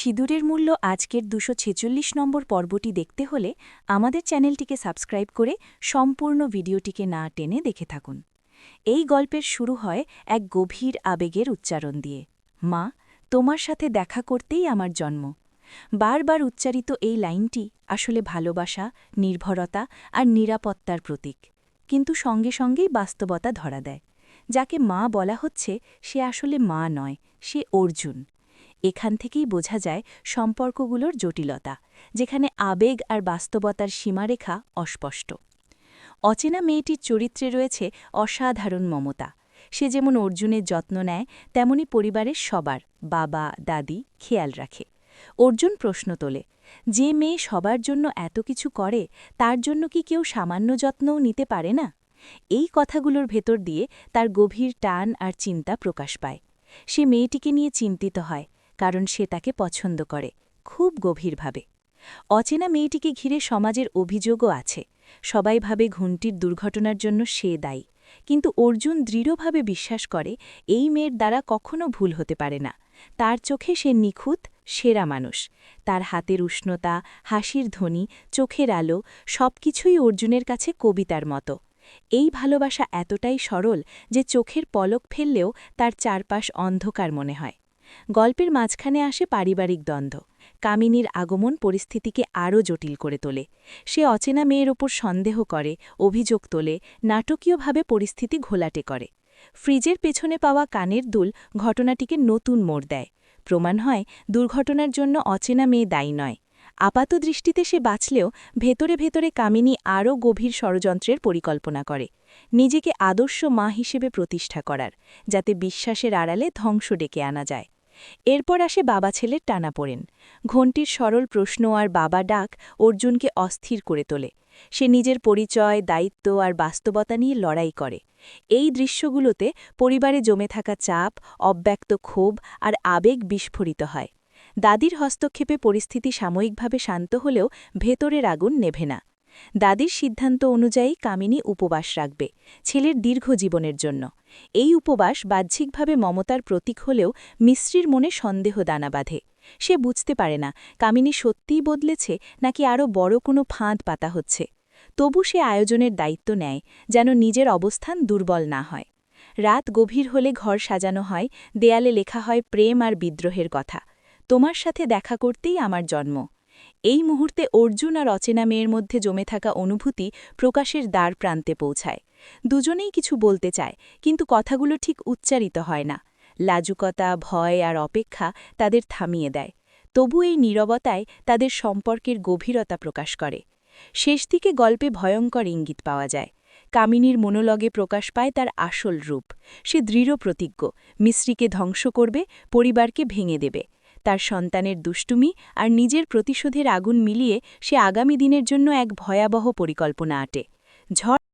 সিঁদুরের মূল্য আজকের দুশো ছেচল্লিশ নম্বর পর্বটি দেখতে হলে আমাদের চ্যানেলটিকে সাবস্ক্রাইব করে সম্পূর্ণ ভিডিওটিকে না টেনে দেখে থাকুন। এই গল্পের শুরু হয় এক গভীর আবেগের উচ্চারণ দিয়ে। মা, তোমার সাথে দেখা করতেই আমার জন্ম। বারবার উচ্চারিত এই লাইনটি আসলে ভালোবাসা, নির্ভরতা আর নিরাপত্তার প্রতীক। কিন্তু সঙ্গে সঙ্গেই বাস্তবতা ধরা দেয়। যাকে মা বলা হচ্ছে, সে আসলে মা নয়, সে অর্জুন। এখান থেকেই বোঝা যায় সম্পর্কগুলোর জটিলতা, যেখানে আবেগ আর বাস্তবতার সীমারেখা অস্পষ্ট। অচেনা মেয়েটির চরিত্রে রয়েছে অসাধারণ মমতা। সে যেমন অর্জুনের যত্ন নেয়, তেমনি পরিবারের সবার বাবা, দাদি খেয়াল রাখে। অর্জুন প্রশ্ন তোলে, যে মেয়ে সবার জন্য এত কিছু করে, তার জন্য কি কেউ সামান্য যত্নও নিতে পারে না? এই কথাগুলোর ভেতর দিয়ে তার গভীর টান আর চিন্তা প্রকাশ পায়। সে মেয়েটিকে নিয়ে চিন্তিত হয় কারণ সে তাকে পছন্দ করে, খুব গভীরভাবে। অচেনা মেয়েটিকে ঘিরে সমাজের অভিযোগও আছে। সবাই ভাবে ঘুমটির দুর্ঘটনার জন্য সে দায়ী। কিন্তু অর্জুন দৃঢ়ভাবে বিশ্বাস করে, এই মেয়ের দ্বারা কখনো ভুল হতে পারে না। তার চোখে সে নিখুঁত, সেরা মানুষ। তার হাতের উষ্ণতা, হাসির ধ্বনি, চোখের আলো, সবকিছুই অর্জুনের কাছে কবিতার মতো। এই ভালোবাসা এতটাই সরল যে চোখের পলক ফেললেও তার চারপাশ অন্ধকার মনে হয়। গল্পের মাঝখানে আসে পারিবারিক দ্বন্দ্ব। কামিনীর আগমন পরিস্থিতিকে আরও জটিল করে তোলে। সে অচেনা মেয়ের ওপর সন্দেহ করে, অভিযোগ তোলে, নাটকীয়ভাবে পরিস্থিতি ঘোলাটে করে। ফ্রিজের পেছনে পাওয়া কানের দুল ঘটনাটিকে নতুন মোড় দেয়। প্রমাণ হয়, দুর্ঘটনার জন্য অচেনা মেয়ে দায়ী নয়। আপাত দৃষ্টিতে সে বাঁচলেও ভেতরে ভেতরে কামিনী আরও গভীর ষড়যন্ত্রের পরিকল্পনা করে। নিজেকে আদর্শ মা হিসেবে প্রতিষ্ঠা করার, যাতে বিশ্বাসের আড়ালে ধ্বংস ডেকে আনা যায়। এরপর আসে বাবা ছেলের টানা পড়েন ঘণ্টির সরল প্রশ্ন আর বাবা ডাক অর্জুনকে অস্থির করে তোলে। সে নিজের পরিচয়, দায়িত্ব আর বাস্তবতা নিয়ে লড়াই করে। এই দৃশ্যগুলোতে পরিবারে জমে থাকা চাপ, অব্যক্ত ক্ষোভ আর আবেগ বিস্ফোরিত হয়। দাদির হস্তক্ষেপে পরিস্থিতি সাময়িকভাবে শান্ত হলেও ভেতরের আগুন নেভে না। দাদির সিদ্ধান্ত অনুযায়ী কামিনী উপবাস রাখবে, ছেলের দীর্ঘ জীবনের জন্য। এই উপবাস বাহ্যিকভাবে মমতার প্রতীক হলেও মিশ্রির মনে সন্দেহ দানা বাঁধে। সে বুঝতে পারে না, কামিনী সত্যিই বদলেছে নাকি আরও বড় কোনো ফাঁদ পাতা হচ্ছে। তবু সে আয়োজনের দায়িত্ব নেয়, যেন নিজের অবস্থান দুর্বল না হয়। রাত গভীর হলে ঘর সাজানো হয়, দেয়ালে লেখা হয় প্রেম আর বিদ্রোহের কথা। তোমার সাথে দেখা করতেই আমার জন্ম। এই মুহূর্তে অর্জুন আর অচেনা মেয়ের মধ্যে জমে থাকা অনুভূতি প্রকাশের দ্বার প্রান্তে পৌঁছায়। দুজনেই কিছু বলতে চায়, কিন্তু কথাগুলো ঠিক উচ্চারিত হয় না। লাজুকতা, ভয় আর অপেক্ষা তাদের থামিয়ে দেয়। তবু এই নীরবতায় তাদের সম্পর্কের গভীরতা প্রকাশ করে। শেষ দিকে গল্পে ভয়ঙ্কর ইঙ্গিত পাওয়া যায়। কামিনীর মনোলগে প্রকাশ পায় তার আসল রূপ। সে দৃঢ় প্রতিজ্ঞ মিশ্রিকে ধ্বংস করবে, পরিবারকে ভেঙে দেবে। তার সন্তানের দুষ্টুমি আর নিজের প্রতিশোধের আগুন মিলিয়ে সে আগামী দিনের জন্য এক ভয়াবহ পরিকল্পনা আটে। ঝড়